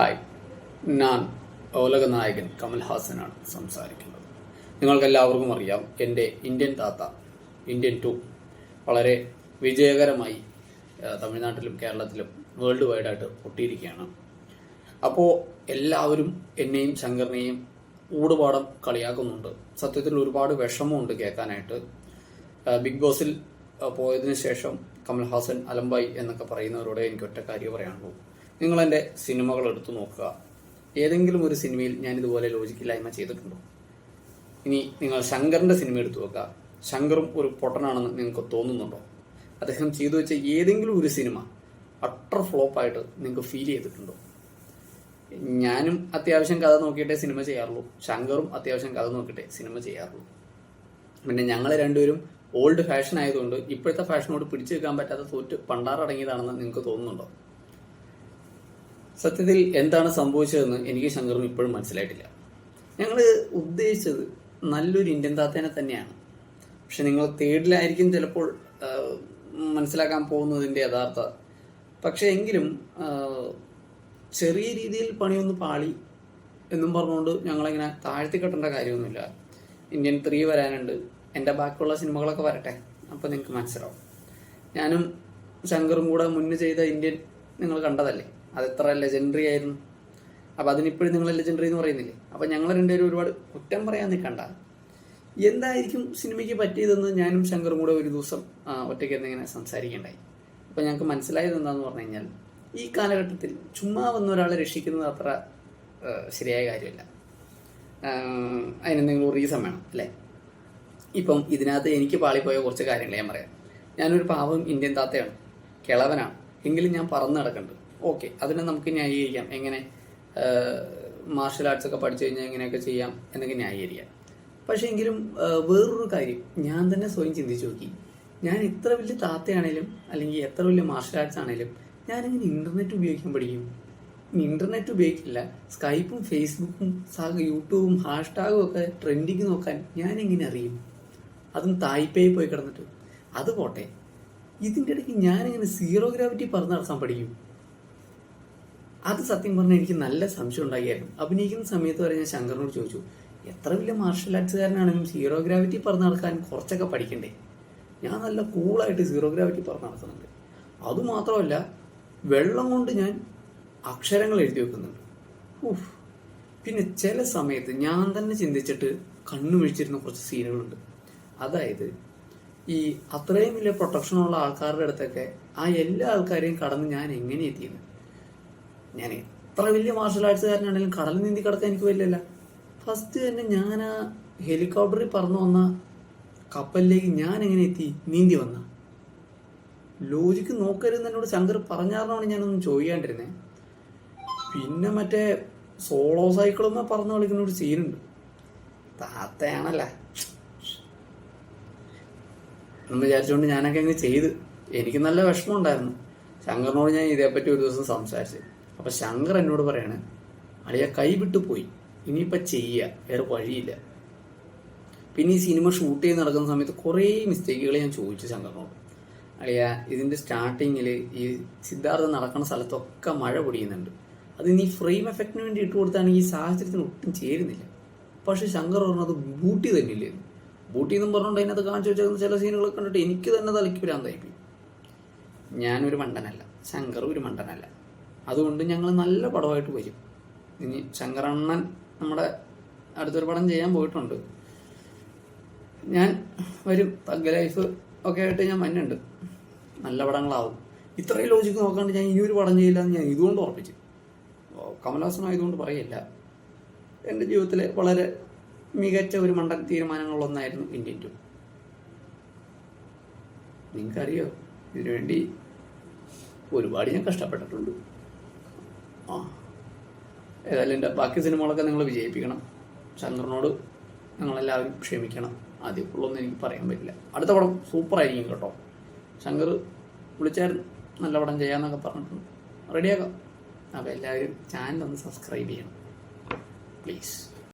Hi ഞാൻ ഓലക നായകൻ കമൽഹാസനാണ് സംസാരിക്കുന്നത്. നിങ്ങൾക്കെല്ലാവർക്കും അറിയാം എന്റെ ഇന്ത്യൻ താത്ത ഇന്ത്യൻ ടു വളരെ വിജയകരമായി തമിഴ്നാട്ടിലും കേരളത്തിലും വേൾഡ് വൈഡായിട്ട് പൊട്ടിയിരിക്കുകയാണ്. അപ്പോൾ എല്ലാവരും എന്നെയും ശങ്കറിനെയും ഊടുപാടം കളിയാക്കുന്നുണ്ട്. സത്യത്തിൽ ഒരുപാട് വിഷമമുണ്ട് കേൾക്കാനായിട്ട്. ബിഗ് ബോസിൽ പോയതിനു ശേഷം കമൽഹാസൻ അലമ്പായി എന്നൊക്കെ പറയുന്നവരോട് എനിക്ക് ഒറ്റ കാര്യം പറയാനുള്ളൂ. നിങ്ങൾ എന്റെ സിനിമകൾ എടുത്തു നോക്കുക. ഏതെങ്കിലും ഒരു സിനിമയിൽ ഞാൻ ഇതുപോലെ ലോജിക്കില്ലായ്മ ചെയ്തിട്ടുണ്ടോ? ഇനി നിങ്ങൾ ശങ്കറിന്റെ സിനിമ എടുത്തു നോക്കുക. ശങ്കറും ഒരു പൊട്ടനാണെന്ന് നിങ്ങൾക്ക് തോന്നുന്നുണ്ടോ? അദ്ദേഹം ചെയ്തു വെച്ച ഏതെങ്കിലും ഒരു സിനിമ അട്ടർ ഫ്ലോപ്പായിട്ട് നിങ്ങൾക്ക് ഫീൽ ചെയ്തിട്ടുണ്ടോ? ഞാനും അത്യാവശ്യം കഥ നോക്കിയിട്ടേ സിനിമ ചെയ്യാറുള്ളൂ. ശങ്കറും അത്യാവശ്യം കഥ നോക്കിയിട്ടേ സിനിമ ചെയ്യാറുള്ളൂ. പിന്നെ ഞങ്ങൾ രണ്ടുപേരും ഓൾഡ് ഫാഷൻ ആയതുകൊണ്ട് ഇപ്പോഴത്തെ ഫാഷനോട് പിടിച്ചു വെക്കാൻ പറ്റാത്ത തോറ്റ് പണ്ടാറടങ്ങിയതാണെന്ന് നിങ്ങൾക്ക് തോന്നുന്നുണ്ടോ? സത്യത്തിൽ എന്താണ് സംഭവിച്ചതെന്ന് എനിക്ക് ശങ്കറിന് ഇപ്പോഴും മനസ്സിലായിട്ടില്ല. ഞങ്ങൾ ഉദ്ദേശിച്ചത് നല്ലൊരു ഇന്ത്യൻ താത്തേനെ തന്നെയാണ്. പക്ഷെ നിങ്ങൾ തേടിലായിരിക്കും ചിലപ്പോൾ മനസ്സിലാക്കാൻ പോകുന്നതിന്റെ യഥാർത്ഥ. പക്ഷെ എങ്കിലും ചെറിയ രീതിയിൽ പണിയൊന്ന് പാളി എന്നും പറഞ്ഞുകൊണ്ട് ഞങ്ങളിങ്ങനെ താഴ്ത്തി കെട്ടേണ്ട കാര്യമൊന്നുമില്ല. ഇന്ത്യൻ ത്രീ വരാനുണ്ട്. എന്റെ ബാക്കിയുള്ള സിനിമകളൊക്കെ വരട്ടെ. അപ്പോൾ നിങ്ങൾക്ക് മനസ്സിലാവും. ഞാനും ശങ്കറും കൂടെ മുന്നേ ചെയ്ത ഇന്ത്യൻ നിങ്ങൾ കണ്ടതല്ലേ? അത് എത്ര ലെജൻഡറി ആയിരുന്നു. അപ്പോൾ അതിനിപ്പോഴും നിങ്ങൾ ലെജൻഡറി എന്ന് പറയുന്നില്ലേ? അപ്പോൾ ഞങ്ങൾ രണ്ടുപേരും ഒരുപാട് കുറ്റം പറയാൻ നിൽക്കണ്ട. എന്തായിരിക്കും സിനിമയ്ക്ക് പറ്റിയതെന്ന് ഞാനും ശങ്കറും കൂടെ ഒരു ദിവസം ഒറ്റയ്ക്ക് ഇങ്ങനെ സംസാരിക്കേണ്ടായി. അപ്പോൾ ഞങ്ങൾക്ക് മനസ്സിലായത് എന്താണെന്ന് പറഞ്ഞു കഴിഞ്ഞാൽ ഈ കാലഘട്ടത്തിൽ ചുമ്മാ വന്ന ഒരാളെ രക്ഷിക്കുന്നത് അത്ര ശരിയായ കാര്യമല്ല. അതിനെന്തെങ്കിലും റീസൺ വേണം അല്ലേ? ഇപ്പം ഇതിനകത്ത് എനിക്ക് പാളിപ്പോയ കുറച്ച് കാര്യങ്ങൾ ഞാൻ പറയാം. ഞാനൊരു പാവം ഇന്ത്യൻ താത്തയാണ്. കിളവനാണ്. എങ്കിലും ഞാൻ പറന്ന് നടക്കുന്നുണ്ട്. ഓക്കെ അതിനെ നമുക്ക് ന്യായീകരിക്കാം. എങ്ങനെ മാർഷൽ ആർട്സ് ഒക്കെ പഠിച്ചു കഴിഞ്ഞാൽ എങ്ങനെയൊക്കെ ചെയ്യാം എന്നൊക്കെ ന്യായീകരിക്കാം. പക്ഷേ എങ്കിലും വേറൊരു കാര്യം ഞാൻ തന്നെ സ്വയം ചിന്തിച്ചു നോക്കി. ഞാൻ എത്ര വലിയ താത്തയാണേലും അല്ലെങ്കിൽ എത്ര വലിയ മാർഷൽ ആർട്സ് ആണേലും ഞാനിങ്ങനെ ഇന്റർനെറ്റ് ഉപയോഗിക്കാൻ പഠിക്കും? ഇന്റർനെറ്റ് ഉപയോഗിക്കില്ല. സ്കൈപ്പും ഫേസ്ബുക്കും യൂട്യൂബും ഹാഷ്ടാഗും ഒക്കെ ട്രെൻഡിങ് നോക്കാൻ ഞാൻ എങ്ങനെ അറിയും? അതും തായ്പേയിൽ പോയി കിടന്നിട്ട്. അത് പോട്ടെ. ഇതിന്റെ ഇടയ്ക്ക് ഞാനിങ്ങനെ സീറോ ഗ്രാവിറ്റി പറഞ്ഞ് നടക്കാൻ പഠിക്കും? അത് സത്യം പറഞ്ഞാൽ എനിക്ക് നല്ല സംശയം ഉണ്ടാക്കിയായിരുന്നു. അഭിനയിക്കുന്ന സമയത്ത് വരെ ഞാൻ ശങ്കറിനോട് ചോദിച്ചു എത്ര വലിയ മാർഷൽ ആർട്സുകാരനാണെങ്കിലും സീറോ ഗ്രാവിറ്റി പറഞ്ഞു നടക്കാൻ കുറച്ചൊക്കെ പഠിക്കണ്ടേ? ഞാൻ നല്ല കൂളായിട്ട് സീറോ ഗ്രാവിറ്റി പറഞ്ഞു നടക്കുന്നുണ്ട്. അതുമാത്രമല്ല വെള്ളം കൊണ്ട് ഞാൻ അക്ഷരങ്ങൾ എഴുതി വെക്കുന്നുണ്ട്. ഉഫ്. പിന്നെ ചില സമയത്ത് ഞാൻ തന്നെ ചിന്തിച്ചിട്ട് കണ്ണു വിഴിച്ചിരുന്ന കുറച്ച് സീനുകളുണ്ട്. അതായത് ഈ അത്രയും വലിയ പ്രൊട്ടക്ഷനുള്ള ആൾക്കാരുടെ അടുത്തൊക്കെ ആ എല്ലാ ആൾക്കാരെയും കടന്ന് ഞാൻ എങ്ങനെ എത്തിയത് ഞാൻ എത്ര വലിയ മാർഷൽ ആർട്സുകാരനാണെങ്കിലും കടൽ നീന്തി കിടക്കാൻ എനിക്ക് വരില്ല ഫസ്റ്റ് തന്നെ ഞാൻ ആ ഹെലികോപ്റ്ററിൽ പറന്നു വന്ന കപ്പലിലേക്ക് ഞാൻ എങ്ങനെ എത്തി? നീന്തി വന്ന. ലോജിക്ക് നോക്കരുതെന്ന് എന്നോട് ശങ്കർ പറഞ്ഞാറിനാണ് ഞാനൊന്നും ചോദിക്കാണ്ടിരുന്നേ. പിന്നെ മറ്റേ സോളോ സൈക്കിളൊന്നും പറന്ന് കളിക്കുന്ന ഒരു സീനുണ്ട് താത്തയാണല്ലേ. എന്ന് വിചാരിച്ചുകൊണ്ട് ഞാനൊക്കെ അങ്ങ് ചെയ്ത്. എനിക്ക് നല്ല വിഷമം ഉണ്ടായിരുന്നു. ശങ്കറിനോട് ഞാൻ ഇതേപ്പറ്റി ഒരു ദിവസം സംസാരിച്ചു. അപ്പൊ ശങ്കർ എന്നോട് പറയാണ് അളിയ കൈവിട്ടു പോയി. ഇനിയിപ്പോൾ ചെയ്യുക വേറെ വഴിയില്ല. പിന്നെ ഈ സിനിമ ഷൂട്ട് ചെയ്ത് നടക്കുന്ന സമയത്ത് കുറേ മിസ്റ്റേക്കുകൾ ഞാൻ ചോദിച്ചു ശങ്കറിനോട്. അളിയ ഇതിന്റെ സ്റ്റാർട്ടിങ്ങിൽ ഈ സിദ്ധാർത്ഥ നടക്കുന്ന സ്ഥലത്തൊക്കെ മഴ പൊടിയുന്നുണ്ട്. അത് നീ ഫ്രെയിം എഫക്റ്റിന് വേണ്ടി ഇട്ട് കൊടുത്താണെങ്കിൽ ഈ സാഹചര്യത്തിന് ഒട്ടും ചേരുന്നില്ല. പക്ഷെ ശങ്കർ പറഞ്ഞത് ബൂട്ടി തന്നെ ഇല്ലേ ബൂട്ടി എന്നും പറഞ്ഞുകൊണ്ട് അതിനകത്ത് കാണിച്ചു വെച്ചേക്കുന്ന ചില സീനുകളൊക്കെ കണ്ടിട്ട് എനിക്ക് തന്നെ തലയ്ക്ക് ഭ്രാന്തായിപ്പോയി ഞാനൊരു മണ്ടനല്ല. ശങ്കർ ഒരു മണ്ടനല്ല. അതുകൊണ്ട് ഞങ്ങൾ നല്ല പടമായിട്ട് വരും. ഇനി ശങ്കരണ്ണൻ നമ്മുടെ അടുത്തൊരു പടം ചെയ്യാൻ പോയിട്ടുണ്ട്. ഞാൻ വരും. തഗ് ലൈഫ് ഒക്കെ ആയിട്ട് ഞാൻ മഞ്ഞുണ്ട് നല്ല പടങ്ങളാവും. ഇത്രയും ലോജിക്ക് നോക്കാണ്ട് ഞാൻ ഇനി ഒരു പടം ചെയ്യില്ല എന്ന് ഞാൻ ഇതുകൊണ്ട് ഉറപ്പിച്ചു. കമലഹാസൻ ആയതുകൊണ്ട് പറയില്ല. എന്റെ ജീവിതത്തിലെ വളരെ മികച്ച ഒരു മണ്ടൻ തീരുമാനങ്ങളിലൊന്നായിരുന്നു ഇന്ത്യൻ ടു. നിങ്ങൾക്കറിയോ? ഇതിനുവേണ്ടി ഒരുപാട് ഞാൻ കഷ്ടപ്പെട്ടിട്ടുണ്ട്. ഏതായാലും എന്റെ ബാക്കി സിനിമകളൊക്കെ നിങ്ങൾ വിജയിപ്പിക്കണം. ശങ്കറിനോട് നിങ്ങളെല്ലാവരും ക്ഷമിക്കണം. ആദ്യക്കുള്ളൊന്നും എനിക്ക് പറയാൻ പറ്റില്ല. അടുത്ത പടം സൂപ്പറായിരിക്കും കേട്ടോ. ശങ്കർ വിളിച്ചായിരുന്നു നല്ല പടം ചെയ്യാമെന്നൊക്കെ പറഞ്ഞിട്ടുണ്ട്. റെഡിയാക്കാം അപ്പോൾ എല്ലാവരും ചാനൽ ഒന്ന് സബ്സ്ക്രൈബ് ചെയ്യണം. പ്ലീസ്